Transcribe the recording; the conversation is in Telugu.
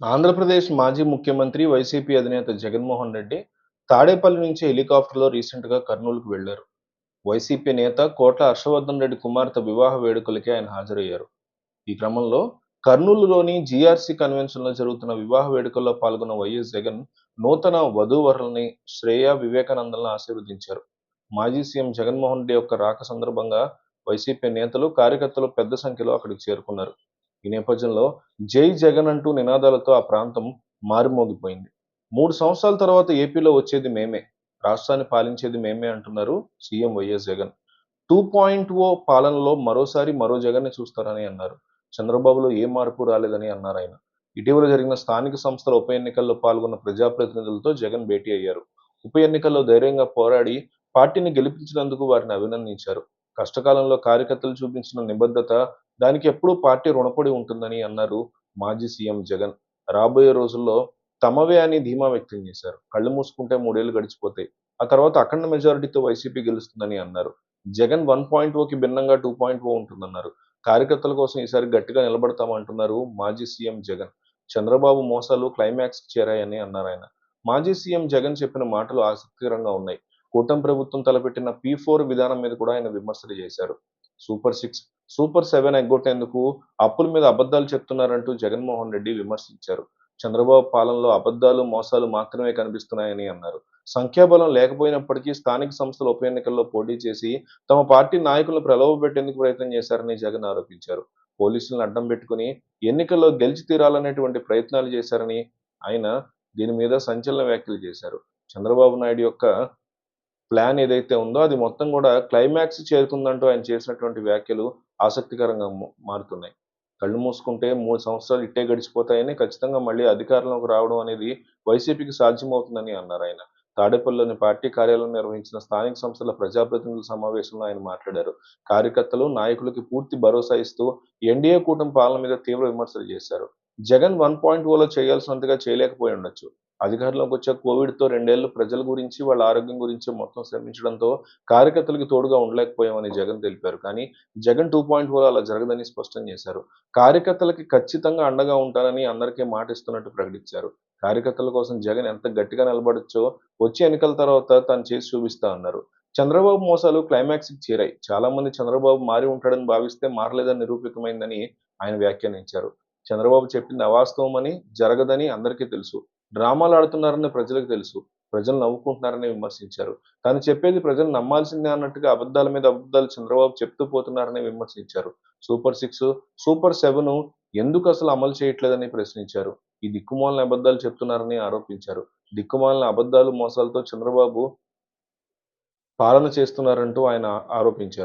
ఆంధ్రప్రదేశ్ మాజీ ముఖ్యమంత్రి వైసీపీ అధినేత జగన్మోహన్ రెడ్డి తాడేపల్లి నుంచి హెలికాప్టర్లో రీసెంట్గా కర్నూలుకు వెళ్ళారు వైసీపీ నేత కోట్ల హర్షవర్ధన్ రెడ్డి కుమార్తె వివాహ వేడుకలకి ఆయన హాజరయ్యారు. ఈ క్రమంలో కర్నూలులోని జీఆర్సీ కన్వెన్షన్లో జరుగుతున్న వివాహ వేడుకల్లో పాల్గొన్న వైఎస్ జగన్ నూతన వధూవరుల్ని శ్రేయ వివేకానందలను ఆశీర్వదించారు. మాజీ సీఎం జగన్మోహన్ రెడ్డి యొక్క రాక సందర్భంగా వైసీపీ నేతలు కార్యకర్తలు పెద్ద సంఖ్యలో అక్కడికి చేరుకున్నారు. ఈ నేపథ్యంలో జై జగన్ అంటూ నినాదాలతో ఆ ప్రాంతం మారుమోగిపోయింది. మూడు సంవత్సరాల తర్వాత ఏపీలో వచ్చేది మేమే రాష్ట్రాన్ని పాలించేది మేమే అంటున్నారు CM YS Jagan. Two point O పాలనలో మరోసారి మరో జగన్ని చూస్తారని అన్నారు. చంద్రబాబులో ఏ మార్పు రాలేదని అన్నారు ఆయన. ఇటీవల జరిగిన స్థానిక సంస్థల ఉప ఎన్నికల్లో పాల్గొన్న ప్రజాప్రతినిధులతో జగన్ భేటీ అయ్యారు. ఉప ఎన్నికల్లో ధైర్యంగా పోరాడి పార్టీని గెలిపించినందుకు వారిని అభినందించారు. కష్టకాలంలో కార్యకర్తలు చూపించిన నిబద్ధత దానికి ఎప్పుడూ పార్టీ రుణపడి ఉంటుందని అన్నారు మాజీ సీఎం జగన్. రాబోయే రోజుల్లో తమవే అని ధీమా వ్యక్తం చేశారు. కళ్ళు మూసుకుంటే మూడేళ్ళు గడిచిపోతాయి. ఆ తర్వాత అఖండ మెజారిటీతో వైసీపీ గెలుస్తుందని అన్నారు. జగన్ వన్ పాయింట్ ఓకి భిన్నంగా టూ పాయింట్ ఓ ఉంటుందన్నారు. కార్యకర్తల కోసం ఈసారి గట్టిగా నిలబడతామంటున్నారు మాజీ సీఎం జగన్. చంద్రబాబు మోసాలు క్లైమాక్స్ చేరాయని అన్నారు ఆయన. మాజీ సీఎం జగన్ చెప్పిన మాటలు ఆసక్తికరంగా ఉన్నాయి. కూటమి ప్రభుత్వం తలపెట్టిన పీ ఫోర్ విధానం మీద కూడా ఆయన విమర్శలు చేశారు. సూపర్ సిక్స్ సూపర్ సెవెన్ ఎగ్గొట్టేందుకు అప్పుల మీద అబద్ధాలు చెప్తున్నారంటూ జగన్మోహన్ రెడ్డి విమర్శించారు. చంద్రబాబు పాలనలో అబద్ధాలు మోసాలు మాత్రమే కనిపిస్తున్నాయని అన్నారు. సంఖ్యాబలం లేకపోయినప్పటికీ స్థానిక సంస్థల ఉప ఎన్నికల్లో పోటీ చేసి తమ పార్టీ నాయకులను ప్రలోభపెట్టేందుకు ప్రయత్నం చేశారని జగన్ ఆరోపించారు. పోలీసులను అడ్డం పెట్టుకుని ఎన్నికల్లో గెలిచి తీరాలనేటువంటి ప్రయత్నాలు చేశారని ఆయన దీని మీద సంచలన వ్యాఖ్యలు చేశారు. చంద్రబాబు నాయుడు యొక్క ప్లాన్ ఏదైతే ఉందో అది మొత్తం కూడా క్లైమాక్స్ చేరుకుందంటూ ఆయన చేసినటువంటి వ్యాఖ్యలు ఆసక్తికరంగా మారుతున్నాయి. కళ్ళు మూసుకుంటే మూడు సంవత్సరాలు ఇట్టే గడిచిపోతాయని ఖచ్చితంగా మళ్ళీ అధికారంలోకి రావడం అనేది వైసీపీకి సాధ్యమవుతుందని అన్నారు ఆయన. తాడేపల్లిలోని పార్టీ కార్యాలయం నిర్వహించిన స్థానిక సంస్థల ప్రజాప్రతినిధుల సమావేశంలో ఆయన మాట్లాడారు. కార్యకర్తలు నాయకులకి పూర్తి భరోసా ఇస్తూ ఎన్డీఏ కూటమి పాలన మీద తీవ్ర విమర్శలు చేశారు. జగన్ వన్ పాయింట్ ఓలో చేయాల్సినంతగా చేయలేకపోయి ఉండొచ్చు. అధికారంలోకి వచ్చే కోవిడ్తో రెండేళ్ళు ప్రజల గురించి వాళ్ళ ఆరోగ్యం గురించి మొత్తం శ్రమించడంతో కార్యకర్తలకు తోడుగా ఉండలేకపోయామని జగన్ తెలిపారు. కానీ జగన్ టూ పాయింట్ ఫోర్ అలా జరగదని స్పష్టం చేశారు. కార్యకర్తలకి ఖచ్చితంగా అండగా ఉంటానని అందరికీ మాటిస్తున్నట్టు ప్రకటించారు. కార్యకర్తల కోసం జగన్ ఎంత గట్టిగా నిలబడచ్చో వచ్చే ఎన్నికల తర్వాత తను చేసి చూపిస్తా అన్నారు. చంద్రబాబు మోసాలు క్లైమాక్స్కి చేరాయి. చాలా మంది చంద్రబాబు మారి ఉంటాడని భావిస్తే మారలేదని నిరూపితమైందని ఆయన వ్యాఖ్యానించారు. చంద్రబాబు చెప్పింది అవాస్తవమని జరగదని అందరికీ తెలుసు. డ్రామాలు ఆడుతున్నారని ప్రజలకు తెలుసు. ప్రజలు నవ్వుకుంటున్నారని విమర్శించారు. తాను చెప్పేది ప్రజలు నమ్మాల్సిందే అన్నట్టుగా అబద్ధాల మీద అబద్ధాలు చంద్రబాబు చెప్తూ పోతున్నారని విమర్శించారు. సూపర్ సిక్స్ సూపర్ సెవెన్ ఎందుకు అసలు అమలు చేయట్లేదని ప్రశ్నించారు. ఈ దిక్కుమాలని అబద్ధాలు చెప్తున్నారని ఆరోపించారు. దిక్కుమాలిన అబద్ధాలు మోసాలతో చంద్రబాబు పాలన చేస్తున్నారంటూ ఆయన ఆరోపించారు.